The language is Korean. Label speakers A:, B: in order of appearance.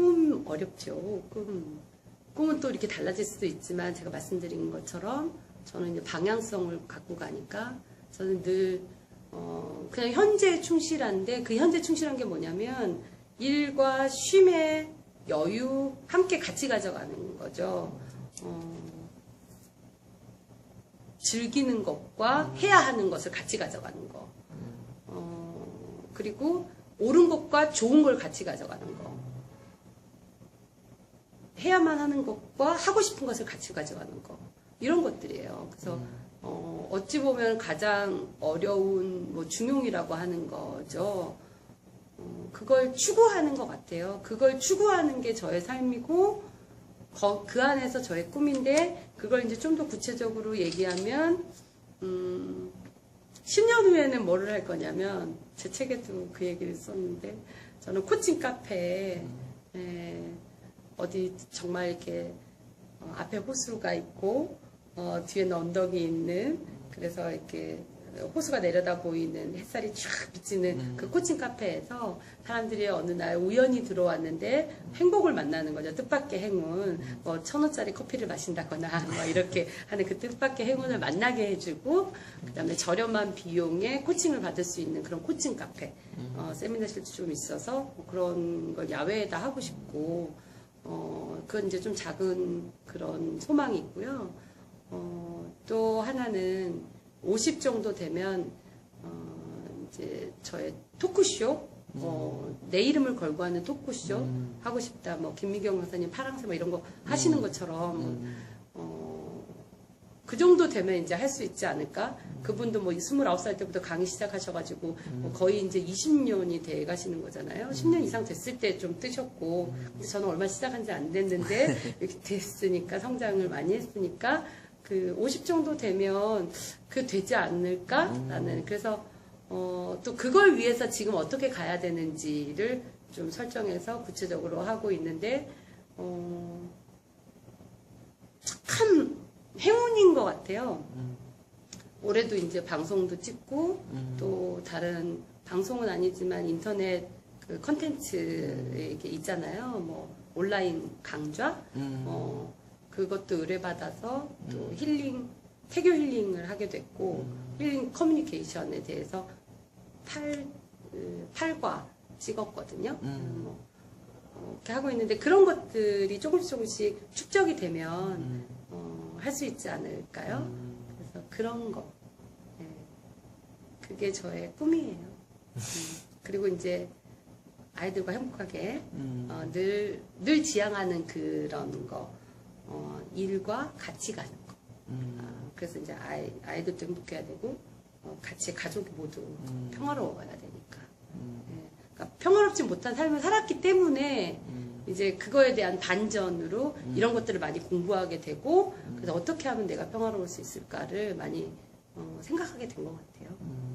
A: 꿈 어렵죠. 꿈. 꿈은 또 이렇게 달라질 수도 있지만 제가 말씀드린 것처럼 저는 이제 방향성을 갖고 가니까 저는 늘 어, 그냥 현재에 충실한데 그 현재 충실한 게 뭐냐면 일과 쉼의 여유 함께 같이 가져가는 거죠. 어, 즐기는 것과 해야 하는 것을 같이 가져가는 거. 어, 그리고 옳은 것과 좋은 걸 같이 가져가는 거. 해야만 하는 것과 하고 싶은 것을 같이 가져가는 거. 이런 것들이에요. 그래서 어, 어찌 보면 가장 어려운 뭐 중용이라고 하는 거죠. 어, 그걸 추구하는 것 같아요. 그걸 추구하는 게 저의 삶이고 거- 그 안에서 저의 꿈인데 그걸 이제 좀 더 구체적으로 얘기하면 음, 10년 후에는 뭐를 할 거냐면 제 책에도 그 얘기를 썼는데 저는 코칭 카페에 에, 어디 정말 이렇게 어, 앞에 호수가 있고 어, 뒤에는 언덕이 있는 그래서 이렇게 호수가 내려다 보이는 햇살이 쫙 비치는 그 코칭 카페에서 사람들이 어느 날 우연히 들어왔는데 행복을 만나는 거죠. 뜻밖의 행운. 뭐 천 원짜리 커피를 마신다거나 뭐 이렇게 하는 그 뜻밖의 행운을 만나게 해주고 그 다음에 저렴한 비용에 코칭을 받을 수 있는 그런 코칭 카페. 어, 세미나실도 좀 있어서 뭐 그런 걸 야외에다 하고 싶고 어, 그건 이제 좀 작은 그런 소망이 있고요. 어, 또 하나는 50 정도 되면 어, 이제 저의 토크쇼? 어, 내 이름을 걸고 하는 토크쇼? 하고 싶다. 뭐 김미경 강사님 파랑새 뭐 이런 거 하시는 것처럼 어, 그 정도 되면 이제 할 수 있지 않을까? 그분도 뭐 29살 때부터 강의 시작하셔가지고 뭐 거의 이제 20년이 돼 가시는 거잖아요. 10년 이상 됐을 때 좀 뜨셨고, 근데 저는 얼마 시작한 지 안 됐는데 이렇게 됐으니까 성장을 많이 했으니까 그 50 정도 되면 그 되지 않을까라는 그래서 어, 또 그걸 위해서 지금 어떻게 가야 되는지를 좀 설정해서 구체적으로 하고 있는데 어, 참 행운인 것 같아요. 올해도 이제 방송도 찍고 또 다른 방송은 아니지만 인터넷 그 컨텐츠에 이게 있잖아요. 뭐 온라인 강좌, 어, 그것도 의뢰받아서 또 힐링, 태교 힐링을 하게 됐고 힐링 커뮤니케이션에 대해서 팔, 그, 팔과 찍었거든요. 뭐, 어, 이렇게 하고 있는데 그런 것들이 조금씩 조금씩 축적이 되면 어, 할 수 있지 않을까요? 그래서 그런 거. 예. 그게 저의 꿈이에요. 음. 그리고 이제 아이들과 행복하게 어, 늘, 늘 지향하는 그런 거. 어, 일과 같이 가는 거. 아, 그래서 이제 아이, 아이들도 행복해야 되고, 어, 같이 가족이 모두 평화로워야 되니까. 예. 그러니까 평화롭지 못한 삶을 살았기 때문에 이제 그거에 대한 반전으로 이런 것들을 많이 공부하게 되고, 그래서 어떻게 하면 내가 평화로울 수 있을까를 많이 어, 생각하게 된 것 같아요.
B: 음.